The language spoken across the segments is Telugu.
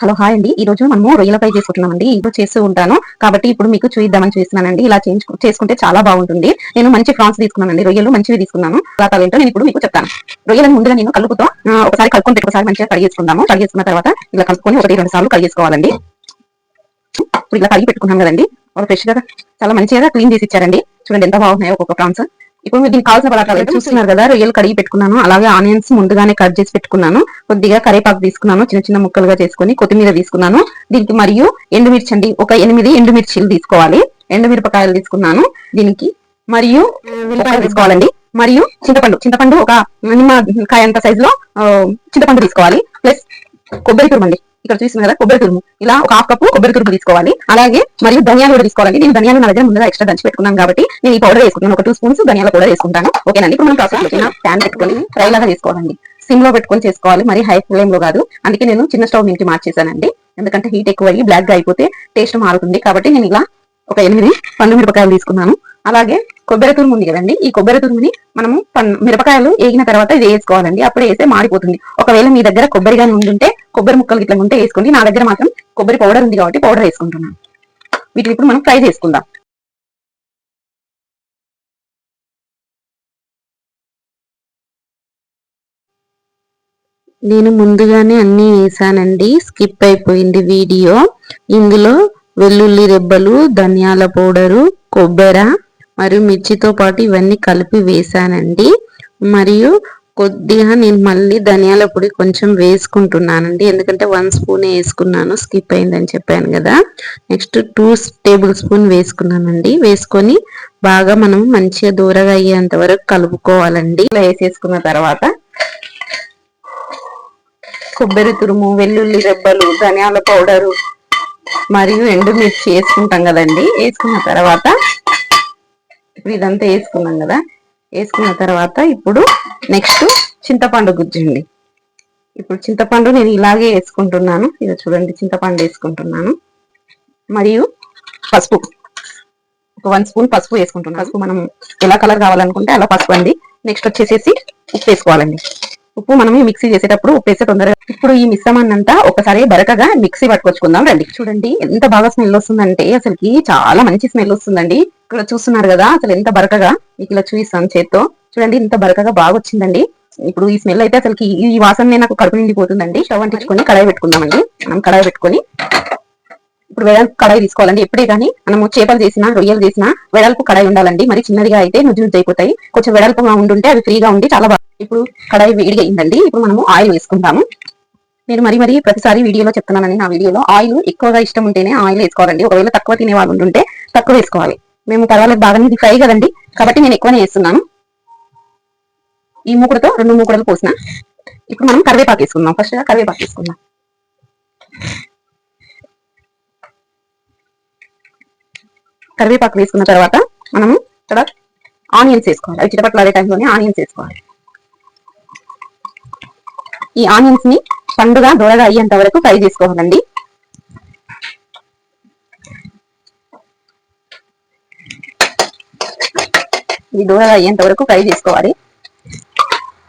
హలో హాయ్ అండి. ఈ రోజు మనము రొయ్యల ఫ్రై చేసుకుంటున్నామండి. ఇప్పుడు చేస్తూ ఉంటాను. కాబట్టి ఇప్పుడు మీకు చూద్దామని చూస్తున్నానండి. ఇలా చేసుకుంటే చాలా బాగుంటుంది. నేను మంచి ఫ్రాన్స్ తీసుకున్నానండి. రొయ్యలు మంచివి తీసుకున్నాను. రకాలు ఏంటో నేను ఇప్పుడు మీకు చెప్తాను. రొయ్యలను ముందుగా నేను కలుపుతో ఒకసారి కలుపుకొని ఒకసారి మంచిగా కడిగేసుకుందాము కడిగేసుకున్న తర్వాత ఇలా కలుపుకొని ఒకటి రెండు సార్లు కడిగేసుకోవాలండి ఇప్పుడు ఇలా కడిగి పెట్టుకున్నాం కదండి. వాళ్ళు ఫ్రెష్గా చాలా మంచిగా క్లీన్ చేసి ఇచ్చారండి. చూడండి ఎంత బాగున్నాయో ఒక్కొక్క ప్రాన్స్ ఇప్పుడు మీరు దీనికి కావాల్సిన పదార్థాలు చూస్తున్నారు కదా రొయ్యలు కడిగి పెట్టుకున్నాను అలాగే ఆనియన్స్ ముందుగానే కట్ చేసి పెట్టుకున్నాను కొద్దిగా కరేపాకు తీసుకున్నాను చిన్న చిన్న ముక్కలుగా చేసుకొని కొత్తిమీర తీసుకున్నాను దీనికి మరియు ఎండుమిర్చి అండి ఒక ఎనిమిది ఎండుమిర్చిలు తీసుకోవాలి ఎండుమిరపకాయలు తీసుకున్నాను దీనికి మరియు ఉల్లిపాయలు తీసుకోవాలండి మరియు చింతపండు చింతపండు ఒక నిమ్మకాయ అంత సైజు లో ఆ, చింతపండు తీసుకోవాలి ప్లస్ కొబ్బరి తురుమండి ఇక్కడ చూస్తున్నారు కదా కొబ్బరి తురుము. ఇలా ఒక హాఫ్ కప్పు కొబ్బరి తురుము తీసుకోవాలి. అలాగే మరియు ధనియాలు కూడా తీసుకోవాలండి. నేను ధనియాలు నా దగ్గర ముందుగా ఎక్స్ట్రా దంచి పెట్టుకున్నాను కాబట్టి నేను ఈ పౌడర్ వేసుకుంటాను. ఒక టూ స్పూన్స్ ధనియాల కూడా వేసుకుంటాను. ఓకేనండి ఇప్పుడు మనం ప్రాసెస్ ప్యాన్ పెట్టుకొని ఫ్రై లాగా చేసుకోవాలండి సిమ్లో పెట్టుకొని చేసుకోవాలి. మరి హై ఫ్లేమ్లో కాదు. అందుకే నేను చిన్న స్టవ్ నుంచి మార్చేసానండి ఎందుకంటే హీట్ ఎక్కువ అయ్యి బ్లాక్గా అయిపోతే టేస్ట్ మారుతుంది. కాబట్టి నేను ఇలా ఒక ఎనిమిది పండు మిరపకాయలు తీసుకున్నాను. అలాగే కొబ్బరి తురుము ఉంది కదండి. ఈ కొబ్బరి తురుముని మనము మిరపకాయలు వేగిన తర్వాత ఇది వేసుకోవాలండి. అప్పుడే వేస్తే మాడిపోతుంది. ఒకవేళ మీ దగ్గర కొబ్బరి కానీ ఉంటే కొబ్బరి ముక్కలు ఇట్లా ఉంటే వేసుకోండి. నా దగ్గర మాత్రం కొబ్బరి పౌడర్ ఉంది కాబట్టి పౌడర్ వేసుకుంటున్నాను. వీటిని ఇప్పుడు మనం ఫ్రై చేసుకుందాం. నేను ముందుగానే అన్ని వేసానండి. స్కిప్ అయిపోయింది వీడియో. ఇందులో వెల్లుల్లి రెబ్బలు ధనియాల పౌడరు కొబ్బెర మరియు మిర్చితో పాటు ఇవన్నీ కలిపి వేసానండి. మరియు కొద్దిగా నేను మళ్ళీ ధనియాల పొడి కొంచెం వేసుకుంటున్నానండి. ఎందుకంటే వన్ స్పూన్ వేసుకున్నాను స్కిప్ అయిందని చెప్పాను కదా. నెక్స్ట్ టూ టేబుల్ స్పూన్ వేసుకున్నానండి. వేసుకొని బాగా మనం మంచిగా దూరగా అయ్యేంత వరకు కలుపుకోవాలండి. ఇలా వేసేసుకున్న తర్వాత కొబ్బరి తురుము వెల్లుల్లి రెబ్బలు ధనియాల పౌడరు మరియు ఎండుమిర్చి వేసుకుంటాం కదండి. వేసుకున్న తర్వాత ఇప్పుడు ఇదంతా వేసుకున్నాం కదా. వేసుకున్న తర్వాత ఇప్పుడు నెక్స్ట్ చింతపండు గుజ్జండి. ఇప్పుడు చింతపండు నేను ఇలాగే వేసుకుంటున్నాను. ఇది చూడండి చింతపండు వేసుకుంటున్నాను. మరియు పసుపు. ఒక వన్ స్పూన్ పసుపు వేసుకుంటున్నాను. పసుపు మనం ఎలా కలర్ కావాలనుకుంటే అలా పసుపు అండి. నెక్స్ట్ వచ్చేసేసి ఉప్పు వేసుకోవాలండి. ఉప్పు మనం మిక్సీ చేసేటప్పుడు ఉప్పు వేస్తే తొందరగా ఇప్పుడు ఈ మిశ్రమాన్ని అంతా ఒకసారి బరకగా మిక్సీ పట్టుకొచ్చుకుందాం రండి. చూడండి ఎంత బాగా స్మెల్ వస్తుందంటే అసలుకి చాలా మంచి స్మెల్ వస్తుందండి. ఇక్కడ చూస్తున్నారు కదా అసలు ఎంత బరకగా మీకు ఇలా చూపిస్తాను చేత్తో. చూడండి ఇంత బరకగా బాగా వచ్చిందండి ఇప్పుడు ఈ స్మెల్ అయితే అసలుకి ఈ వాసన నాకు కడుపు నిండిపోతుందండి. స్టవ్ అంటించుకొని కడాయి పెట్టుకుందామండి. మనం కడాయి పెట్టుకొని ఇప్పుడు వెడల్పు కడాయి తీసుకోవాలండి. ఎప్పుడే కానీ మనము చేపలు చేసినా రొయ్యలు చేసినా వెడల్పు కడాయి ఉండాలండి. మరి చిన్నదిగా అయితే నుజ్జు నుజ్జు అయిపోతాయి. కొంచెం వెడల్పుగా ఉండుంటే అవి ఫ్రీగా ఉండి చాలా బాగా ఇప్పుడు కడాయి వేడిగా అయిందండి ఇప్పుడు మనము ఆయిల్ వేసుకుంటాము నేను మరి మరి ప్రతిసారి వీడియోలో చెప్తున్నానండి. నా వీడియోలో ఆయిల్ ఎక్కువగా ఇష్టం ఉంటేనే ఆయిల్ వేసుకోవాలండి. ఒకవేళ తక్కువ తినే వాళ్ళు ఉంటుంటే తక్కువ వేసుకోవాలి. మేము పర్వాలేదు బాగానే ఇది ఫ్రై కదండి. కాబట్టి నేను ఎక్కువనే వేస్తున్నాను. ఈ మూకుడుతో రెండు మూకుడలు పోసిన. ఇప్పుడు మనం కరివేపాకు వేసుకుందాం. ఫస్ట్ కరివేపాకు వేసుకుందాం. కరివేపాకు వేసుకున్న తర్వాత మనము ఇక్కడ ఆనియన్స్ వేసుకోవాలి. అవి చిటపట్లు అదే టైంలోనే ఆనియన్స్ వేసుకోవాలి. ఈ ఆనియన్స్ని పండుగ దూరగా అయ్యేంత వరకు ఫ్రై చేసుకోవాలండి. ఇది దూరగా అయ్యేంత వరకు ఫ్రై చేసుకోవాలి.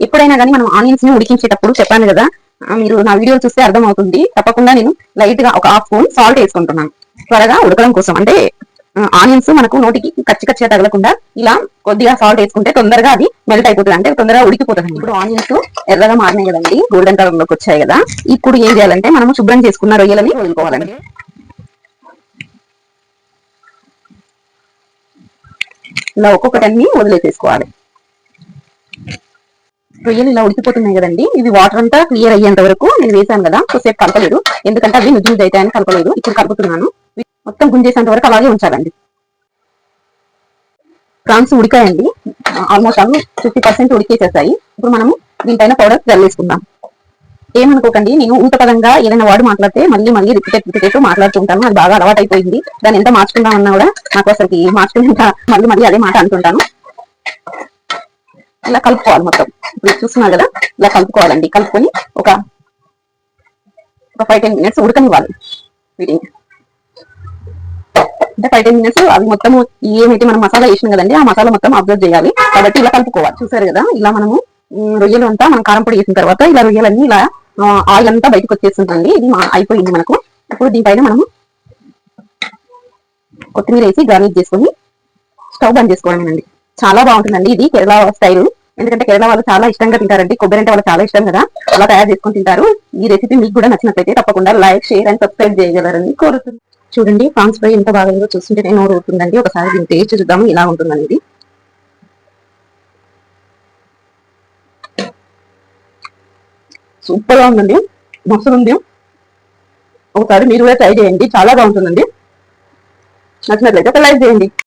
ఎప్పుడైనా కానీ మనం ఆనియన్స్ని ఉడికించేటప్పుడు చెప్పాను కదా మీరు నా వీడియో చూస్తే అర్థమవుతుంది. తప్పకుండా నేను లైట్గా ఒక హాఫ్ స్పూన్ సాల్ట్ వేసుకుంటున్నాను. త్వరగా ఉడకడం కోసం. అంటే ఆనియన్స్ మనకు నోటికి కచ్చి కచ్చిగా తగలకుండా ఇలా కొద్దిగా సాల్ట్ వేసుకుంటే తొందరగా అది మెల్ట్ అయిపోతుంది. అంటే తొందరగా ఉడికిపోతుంది ఇప్పుడు ఆనియన్స్ ఎర్రగా మారినాయి కదండి గోల్డెన్ కలర్లోకి వచ్చాయి కదా. ఇప్పుడు ఏం చేయాలంటే మనం శుభ్రం చేసుకున్న రొయ్యలని వదులుకోవాలండి. ఇలా ఒక్కొక్కటన్ని వదిలేసేసుకోవాలి. రొయ్యలు ఇలా ఉడికిపోతున్నాయి కదండి. ఇవి వాటర్ అంతా క్లియర్ అయ్యేంత వరకు నేను వేసాను కదా కొద్దిసేపు కలపలేదు. ఎందుకంటే అవి నుజ్జు అవుతాయని కలపలేదు. ఇప్పుడు కలుపుతున్నాను. మొత్తం గుంజేసేంత వరకు అలాగే ఉంచాలండి. ప్రాన్స్ ఉడికాయండి. ఆల్మోస్ట్ అన్ని ఫిఫ్టీ పర్సెంట్ ఉడికేసేసాయి. ఇప్పుడు మనము దీనిపైన పౌడర్ చల్లేసుకుందాం ఏమనుకోకండి నేను ఊత పదంగా ఏదైనా వాడు మాట్లాడితే మళ్ళీ మళ్ళీ రిపీటెడ్ రిపీటెడ్ మాట్లాడుతూ ఉంటాను. అది బాగా అలవాటు అయిపోయింది దాన్ని ఎంత మార్చుకుందామన్నా కూడా నాకు అసలు మార్చుకునేంత మళ్ళీ మళ్ళీ అదే మాట అంటుంటాను. ఇలా కలుపుకోవాలి మొత్తం. ఇప్పుడు చూస్తున్నారు కదా ఇలా కలుపుకోవాలండి. కలుపుకొని ఒక ఒక ఫైవ్ టెన్ మినిట్స్ ఉడకనివ్వాలి వీటిని. అంటే ఫైవ్ టెన్ మినిట్స్ అవి మొత్తం ఏమైతే మనం మసాలా వేసినాం కదండి ఆ మసాలా మొత్తం అబ్జర్వ్ చేయాలి. కాబట్టి ఇలా కలుపుకోవాలి. చూసారు కదా ఇలా మనము రొయ్యలు అంతా మనం కారం పొడి వేసిన తర్వాత ఇలా రొయ్యలన్నీ ఇలా ఆయిల్ అంతా బయటకు వచ్చేస్తుందండి. ఇది అయిపోయింది మనకు. ఇప్పుడు దీనిపైన మనము కొత్తిమీర వేసి గార్నిష్ చేసుకొని స్టవ్ బంద్ అండి చాలా బాగుంటుందండి ఇది కేరళ స్టైల్ ఎందుకంటే కేరళ వాళ్ళు చాలా ఇష్టంగా తింటారండి. కొబ్బరి అంటే వాళ్ళు చాలా ఇష్టం కదా. అలా తయారు చేసుకొని తింటారు. ఈ రెసిపీ మీకు కూడా నచ్చినట్లయితే తప్పకుండా లైక్ షేర్ అండ్ సబ్స్క్రైబ్ చేయగలరని కోరుతుంది చూడండి ఫ్రాన్స్ ఫ్రై ఎంత బాగా చూస్తుంటే నేను ఊరుతుందండి ఒకసారి దీన్ని టేస్ట్ చూద్దాము ఇలా ఉంటుందండి సూపర్గా ఉందండి. మస్తు ఉంది. ఒకసారి మీరు కూడా ట్రై చేయండి. చాలా బాగుంటుందండి. నచ్చినట్లయితే ఒక లైక్ చేయండి.